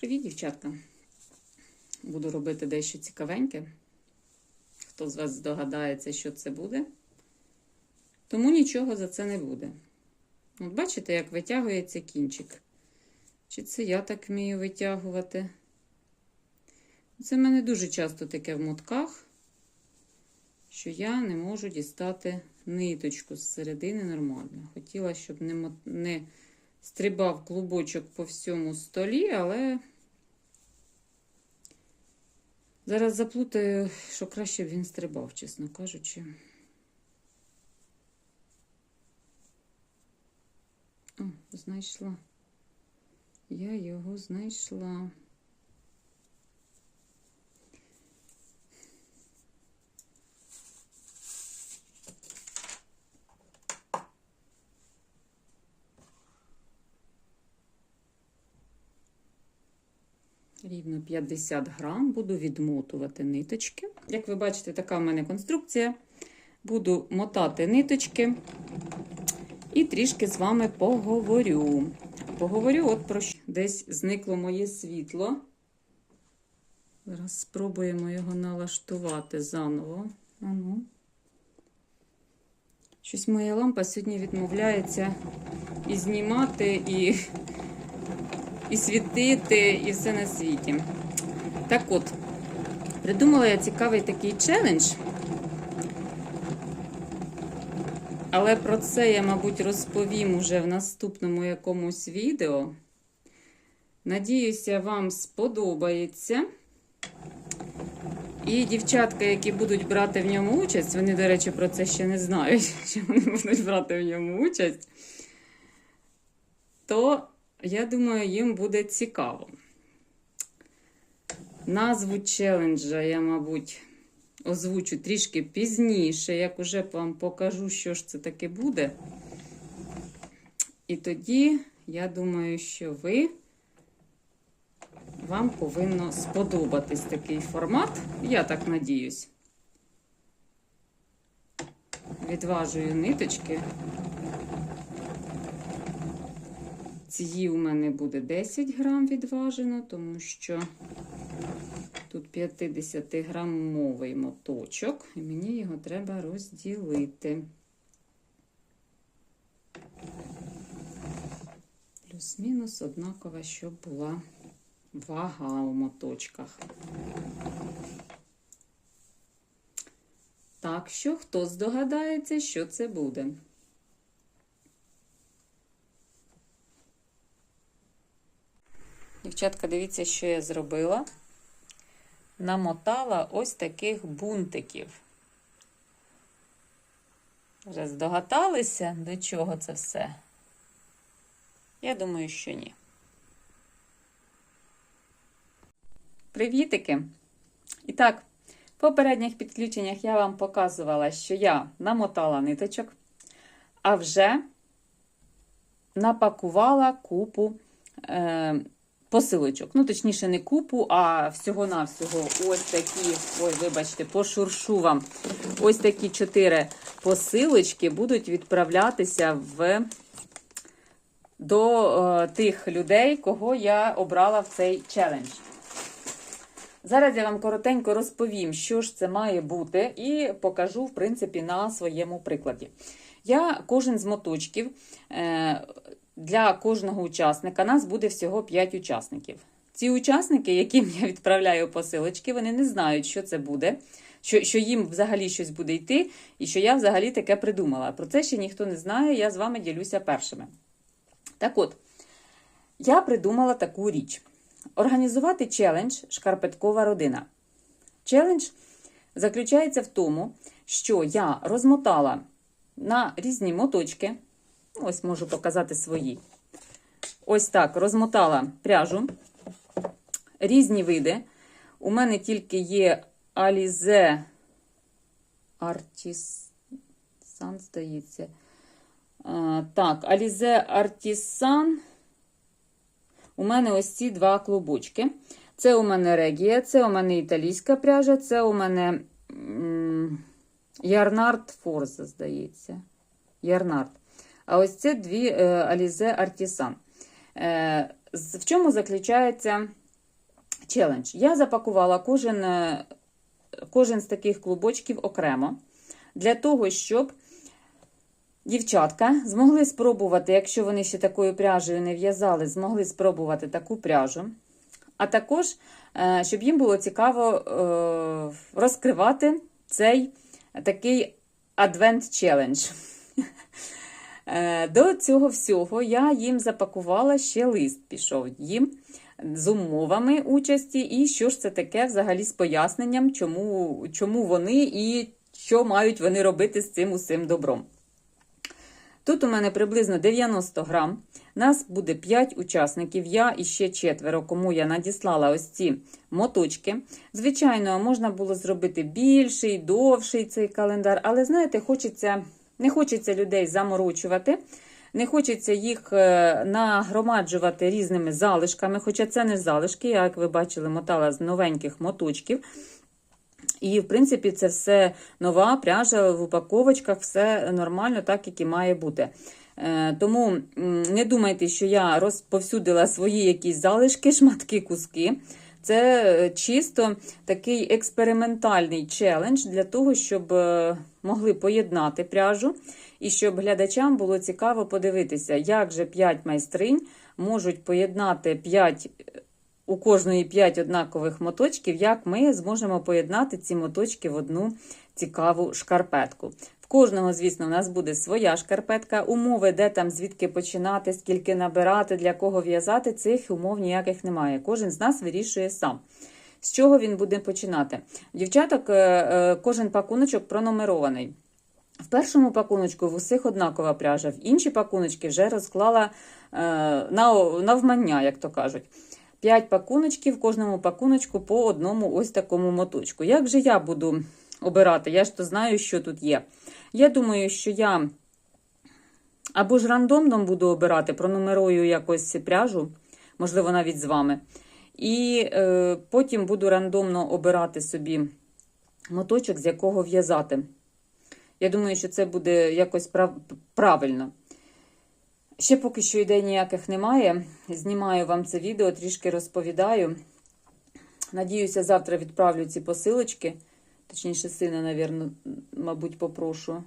Привіт, дівчатка! Буду робити дещо цікавеньке. Хто з вас здогадається, що це буде? Тому нічого за це не буде. От бачите, як витягується кінчик. Чи це я так вмію витягувати? Це в мене дуже часто таке в мотках, що я не можу дістати ниточку з середини нормально. Хотіла, щоб не, стрибав клубочок по всьому столі, але зараз заплутаю, що краще б він стрибав, чесно кажучи. О, знайшла. Я його знайшла. Рівно 50 грам буду відмотувати ниточки. Як ви бачите, така в мене конструкція. Буду мотати ниточки і трішки з вами поговорю. Поговорю, от про що десь зникло моє світло. Зараз спробуємо його налаштувати заново. Ану. Щось моя лампа сьогодні відмовляється і знімати, і і світити, і все на світі. Так от, придумала я цікавий такий челендж. Але про це я, мабуть, розповім уже в наступному якомусь відео. Надіюся, вам сподобається. І дівчатка, які будуть брати в ньому участь, вони, до речі, про це ще не знають, що вони будуть брати в ньому участь, то я думаю, їм буде цікаво. Назву челенджа я, мабуть, озвучу трішки пізніше, як уже вам покажу, що ж це таке буде. І тоді, я думаю, що ви. Вам повинно сподобатись такий формат. Я так надіюсь. Відважую ниточки. Цієї у мене буде 10 грам відважено, тому що тут 50 грамовий моточок, і мені його треба розділити. Плюс-мінус однакова, щоб була вага у моточках. Так що, хто здогадається, що це буде? Дівчатка, дивіться, що я зробила. Намотала ось таких бунтиків. Вже здогадалися, до чого це все? Я думаю, що ні. Привітики! І так, в попередніх підключеннях я вам показувала, що я намотала ниточок, а вже напакувала купу е, посилочок. Ну, точніше, не купу, а всього-навсього ось такі, ой, вибачте, пошуршу вам. Ось такі чотири посилочки будуть відправлятися в. До е, тих людей, кого я обрала в цей челендж. Зараз я вам коротенько розповім, що ж це має бути, і покажу, в принципі, на своєму прикладі. Я кожен з моточків е, для кожного учасника, нас буде всього 5 учасників. Ці учасники, яким я відправляю посилочки, вони не знають, що це буде, що, що їм взагалі щось буде йти, і що я взагалі таке придумала. Про це ще ніхто не знає, я з вами ділюся першими. Так от, я придумала таку річ. Організувати челендж Шкарпеткова родина. Челендж заключається в тому, що я розмотала на різні моточки. Ось можу показати свої. Ось так розмотала пряжу. Різні види. У мене тільки є Alize Artisan, здається. А, Так, Alize Artisan. У мене ось ці два клубочки. Це у мене регія, це у мене італійська пряжа, це у мене Ярнард Форза, здається. Ярнард. А ось це дві Alize Artisan. Е, В чому заключається челендж. Я запакувала кожен, е, кожен з таких клубочків окремо для того, щоб дівчатка змогли спробувати, якщо вони ще такою пряжею не в'язали, змогли спробувати таку пряжу. А також, е, щоб їм було цікаво е, розкривати цей такий адвент челендж. Е, До цього всього я їм запакувала ще лист, пішов їм з умовами участі, і що ж це таке взагалі з поясненням, чому, чому вони і що мають вони робити з цим усім добром. Тут у мене приблизно 90 грам. Нас буде 5 учасників, я і ще четверо, кому я надіслала ось ці моточки. Звичайно, можна було зробити більший, довший цей календар, але знаєте, хочеться, не хочеться людей заморочувати. Не хочеться їх е, нагромаджувати різними залишками, хоча це не залишки, я, як ви бачили, мотала з новеньких моточків. І, в принципі, це все нова пряжа в упаковочках, все нормально, так як і має бути. Е, Тому не думайте, що я розповсюдила свої якісь залишки, шматки, куски. Це е, чисто такий експериментальний челендж для того, щоб е, могли поєднати пряжу і щоб глядачам було цікаво подивитися, як же 5 майстринь можуть поєднати 5 у кожної 5 однакових моточків, як ми зможемо поєднати ці моточки в одну цікаву шкарпетку. В кожного, звісно, у нас буде своя шкарпетка, умови, де там звідки починати, скільки набирати, для кого в'язати, цих умов ніяких немає. Кожен з нас вирішує сам. З чого він буде починати? Дівчаток, е, е, кожен пакуночок пронумерований. В першому пакуночку в усіх однакова пряжа, в інші пакуночки вже розклала е, на, навмання, як то кажуть. 5 пакуночків, в кожному пакуночку по одному ось такому моточку. Як же я буду обирати? Я ж то знаю, що тут є. Я думаю, що я або ж рандомно буду обирати, пронумерую якось пряжу, можливо, навіть з вами. І е, потім буду рандомно обирати собі моточок, з якого в'язати. Я думаю, що це буде якось прав... правильно. Ще поки що ідей ніяких немає. Знімаю вам це відео, трішки розповідаю. Надіюся, завтра відправлю ці посилочки. Точніше, сина, навірно, мабуть, попрошу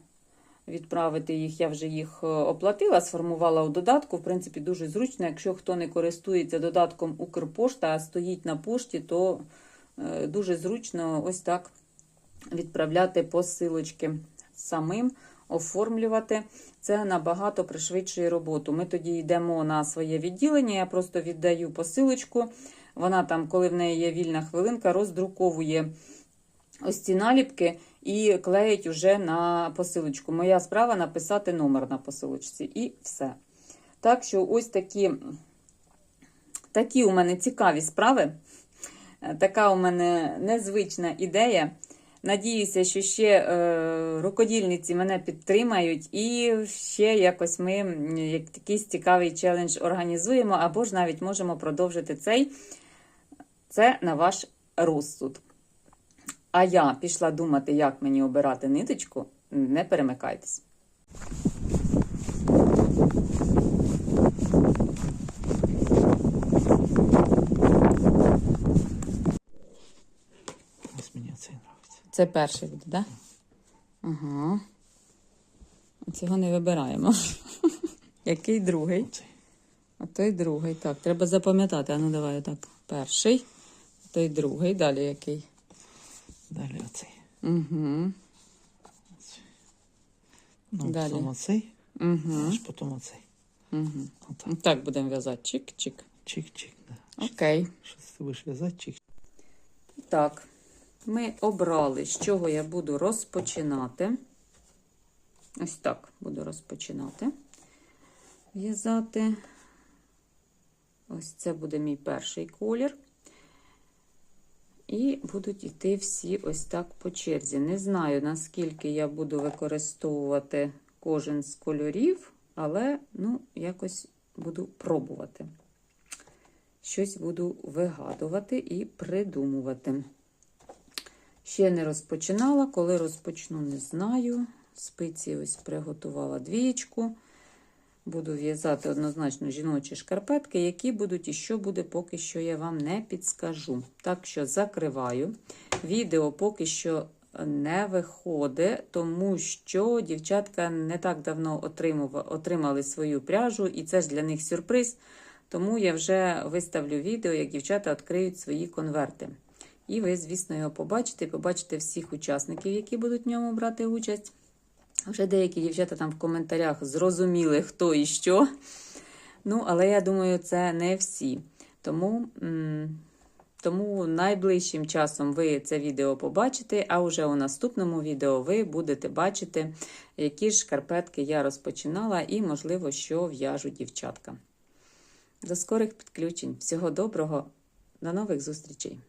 відправити їх. Я вже їх е, оплатила, сформувала у додатку. В принципі, дуже зручно. Якщо хто не користується додатком Укрпошта, а стоїть на пошті, то е, дуже зручно ось так відправляти посилочки самим оформлювати. Це набагато пришвидшує роботу. Ми тоді йдемо на своє відділення, я просто віддаю посилочку. Вона там, коли в неї є вільна хвилинка, роздруковує ось ці наліпки і клеїть уже на посилочку. Моя справа написати номер на посилочці і все. Так що, ось такі, такі у мене цікаві справи. Така у мене незвична ідея. Надіюся, що ще е, рукодільниці мене підтримають, і ще якось ми як, якийсь цікавий челендж організуємо, або ж навіть можемо продовжити цей. Це на ваш розсуд. А я пішла думати, як мені обирати ниточку. Не перемикайтесь. Ось мені цей нравиться. Це перший буде, так? Да? Ага. Цього не вибираємо. Який другий? А той другий. Так, треба запам'ятати. А ну давай так. Перший, той другий, далі який. Далі оцей. Угу. Ну, Далі. потім оцей, Угу. аж потім оцей. Угу. Отак. Так будемо в'язати. Чик-чик. Чик-чик. Да. Окей. Щось ти будеш в'язати, чик. Так, ми обрали, з чого я буду розпочинати. Ось так буду розпочинати. В'язати. Ось це буде мій перший колір. І будуть йти всі ось так по черзі. Не знаю, наскільки я буду використовувати кожен з кольорів, але, ну, якось буду пробувати. Щось буду вигадувати і придумувати. Ще не розпочинала, коли розпочну, не знаю. Спиці ось приготувала двієчку. Буду в'язати однозначно жіночі шкарпетки, які будуть і що буде, поки що я вам не підскажу. Так що закриваю. Відео поки що не виходить, тому що дівчатка не так давно отримали свою пряжу, і це ж для них сюрприз. Тому я вже виставлю відео, як дівчата відкриють свої конверти. І ви, звісно, його побачите, побачите всіх учасників, які будуть в ньому брати участь. Вже деякі дівчата там в коментарях зрозуміли, хто і що. Ну, але я думаю, це не всі. Тому, тому найближчим часом ви це відео побачите, а вже у наступному відео ви будете бачити, які ж шкарпетки я розпочинала, і, можливо, що в'яжу дівчатка. До скорих підключень. Всього доброго, до нових зустрічей!